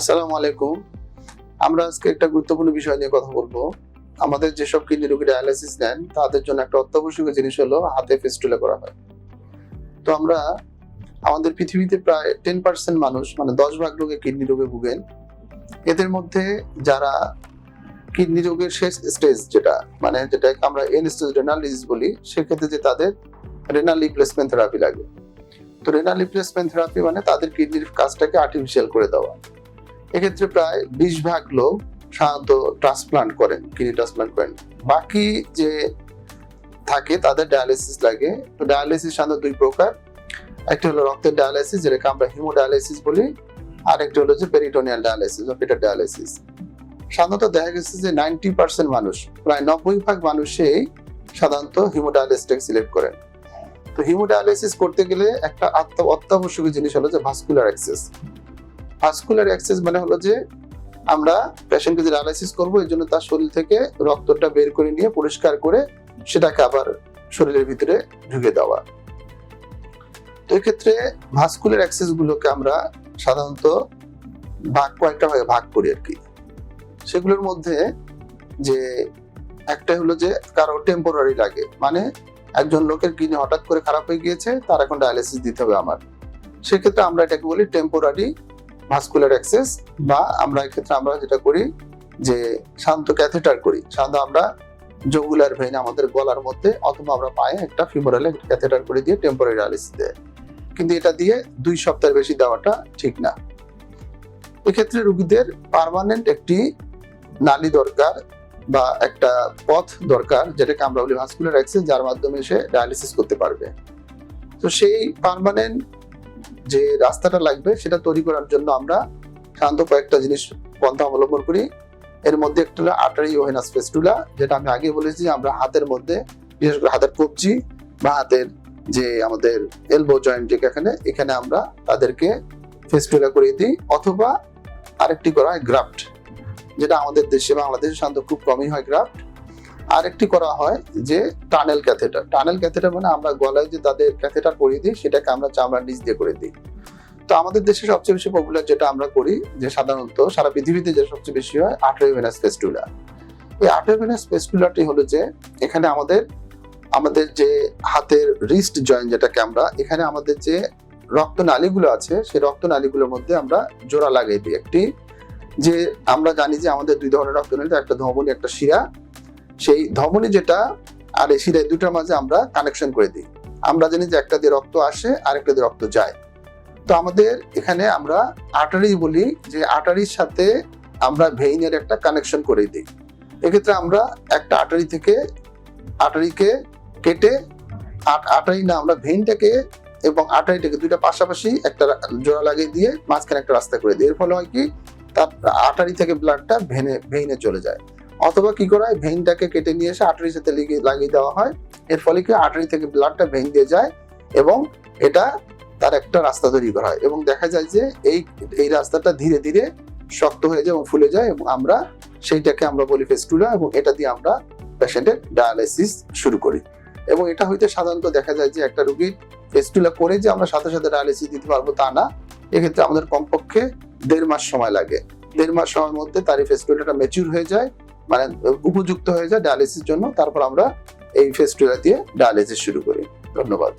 আসসালামু আলাইকুম। আমরা আজকে একটা গুরুত্বপূর্ণ বিষয় নিয়ে কথা বলব। আমাদের যেসব কিডনি রোগী ডায়ালিসিস নেন তাদের জন্য একটা অত্যাবশ্যকীয় জিনিস হলো হাতে ফেস্টুলা করা হয়। তো আমরা, আমাদের পৃথিবীতে প্রায় টেন পার্সেন্ট মানুষ মানে দশ ভাগ রোগে কিডনি রোগে ভুগেন। এদের মধ্যে যারা কিডনি রোগের শেষ স্টেজ যেটা মানে যেটা আমরা এন স্টেজ রেনাল ডিজিজ বলি, সেক্ষেত্রে যে তাদের রেনাল রিপ্লেসমেন্ট থেরাপি লাগে। তো রেনাল রিপ্লেসমেন্ট থেরাপি মানে তাদের কিডনির কাজটাকে আর্টিফিশিয়াল করে দেওয়া। এক্ষেত্রে প্রায় বিশ ভাগ লোক সাধারণত ট্রান্সপ্লান্ট করেন কিডনি ট্রান্সপ্লান্ট করেন। বাকি যে থাকে, তাদের ডায়ালিসিস লাগে। তো ডায়ালিসিস সাধারণত দুই প্রকার। একটা হলো রক্তের ডায়ালিসিস যেটাকে আমরা হিমোডায়ালিসিস বলি। আর একটা হলো যে পেরিটোনিয়াল ডায়ালিসিস বা পেটার ডায়ালিসিস সাধারণত দেখা গেছে যে নাইনটি পার্সেন্ট মানুষ, প্রায় নব্বই ভাগ মানুষই সাধারণত হিমোডায়ালিসটাকে সিলেক্ট করেন। তো হিমোডায়ালিসিস করতে গেলে একটা অত্যাবশ্যকীয় জিনিস হলো যে ভাস্কুলার অ্যাক্সেস ভাস্কুলার অ্যাক্সেস মানে হলো যে আমরা পেশেন্টকে যে ডায়ালাইসিস করব, এই জন্য তার শরীর থেকে রক্তটা বের করে নিয়ে পরিষ্কার করে সেটাকে আবার শরীরের ভিতরে ঢুকে দেওয়া। তো এক্ষেত্রে ভাস্কুলার অ্যাক্সেস গুলোকে আমরা সাধারণত ভাগ কয়েকটা ভাগে ভাগ করি আর কি। সেগুলোর মধ্যে যে একটা হলো যে কারও টেম্পোরারি লাগে মানে একজন লোকের কিডনি হঠাৎ করে খারাপ হয়ে গিয়েছে, তার এখন ডায়ালিসিস দিতে হবে আমার। সেক্ষেত্রে আমরা এটাকে বলি টেম্পোরারি ভাস্কুলার অ্যাক্সেস বা আমরা এক্ষেত্রে আমরা যেটা করি যে শান্ত ক্যাথেটার করি। সাধারণত আমরা জগুলার ভেইন আমাদের গলার মধ্যে অথবা আমরা পায়ে একটা ফিমোরালে ক্যাথেটার করে দিয়ে টেম্পোরারি ডায়ালিসিস দেয়। কিন্তু এটা দিয়ে দুই সপ্তাহের বেশি দেওয়াটা ঠিক না। এক্ষেত্রে রুগীদের পার্মানেন্ট একটি নালি দরকার বা একটা পথ দরকার যেটাকে আমরা বলি ভাস্কুলার অ্যাক্সেস যার মাধ্যমে সে ডায়ালিসিস করতে পারবে। তো সেই পার্মানেন্ট যে রাস্তাটা লাগবে সেটা তৈরি করার জন্য আমরা সাধারণত কয়েকটা জিনিস পন্থা অবলম্বন করি। এর মধ্যে একটা আটারি ওহেনাস ফেস্টুলা যেটা আমি আগে বলেছি, আমরা হাতের মধ্যে, বিশেষ করে হাতের কবজি বা হাতের যে আমাদের এলবো জয়েন্ট এখানে এখানে আমরা তাদেরকে ফেস্টুলা করে দিই। অথবা আরেকটি করা হয় গ্রাফট যেটা আমাদের দেশে বাংলাদেশে সাধারণত খুব কমই হয় গ্রাফট আরেকটি করা হয় যে টানেল ক্যাথেটার। টানেল ক্যাথেটার মানে আমরা গলায় যে তাদের ক্যাথেটার করিয়ে দিই, সেটাকে আমরা চামড়ার নিচ দিয়ে করে দিই। তো আমাদের দেশে সবচেয়ে বেশি পপুলার যেটা আমরা করি, যে সাধারণত সারা পৃথিবীতে যে সবচেয়ে বেশি হয় আট্রোভেনাস ফেস্টুলা। এই আট্রোভেনাস ফেস্টুলাটি হলো যে, এখানে আমাদের আমাদের যে হাতের রিস্ট জয়েন্ট যেটাকে আমরা, এখানে আমাদের যে রক্ত নালীগুলো আছে, সেই রক্ত নালীগুলোর মধ্যে আমরা জোড়া লাগিয়ে দিই। একটি যে আমরা জানি যে আমাদের দুই ধরনের রক্ত নালী একটা ধমনী, একটা শিরা। সেই ধমনী যেটা আর এই শিরা এই দুটার মাঝে আমরা কানেকশন করে দিই। আমরা জানি যে একটা দিয়ে রক্ত আসে আর একটা দিয়ে রক্ত যায়। তো আমাদের এখানে আমরা আটারি বলি যে আটারির সাথে আমরা ভেইনের একটা কানেকশন করে দিই। এক্ষেত্রে আমরা একটা আটারি থেকে আটারিকে কেটে আট- আটারি না, আমরা ভেইনটাকে এবং আটারিটাকে দুইটা পাশাপাশি একটা জোড়া লাগিয়ে দিয়ে মাঝখানে একটা রাস্তা করে দিই। এর ফলে হয় কি? তার আটারি থেকে ব্লাডটা ভেনে ভেইনে চলে যায়। অথবা কি করা হয়? ভেইনটাকে কেটে নিয়ে এসে আটারির সাথে লাগিয়ে দেওয়া হয়। এর ফলে কি আটারি থেকে ব্লাডটা ভেইন দিয়ে যায় এবং এটা তার একটা রাস্তা তৈরি করা হয় এবং দেখা যায় যে এই এই রাস্তাটা ধীরে ধীরে শক্ত হয়ে যায় এবং ফুলে যায় এবং আমরা সেইটাকে আমরা বলি ফেস্টুলা এবং এটা দিয়ে আমরা পেশেন্টের ডায়ালাইসিস শুরু করি। এবং এটা হইতে সাধারণত দেখা যায় যে একটা রুগীর ফেস্টুলা করে যে আমরা সাথে সাথে ডায়ালিসিস দিতে পারব তা না, এক্ষেত্রে আমাদের কমপক্ষে দেড় মাস সময় লাগে। দেড় মাস সময়ের মধ্যে তার এই ফেস্টুলাটা ম্যাচিউর হয়ে যায় মানে উপযুক্ত হয়ে যায় ডায়ালিসিস জন্য, তারপর আমরা এই ফেস্টুলা দিয়ে ডায়ালিসিস শুরু করি। ধন্যবাদ।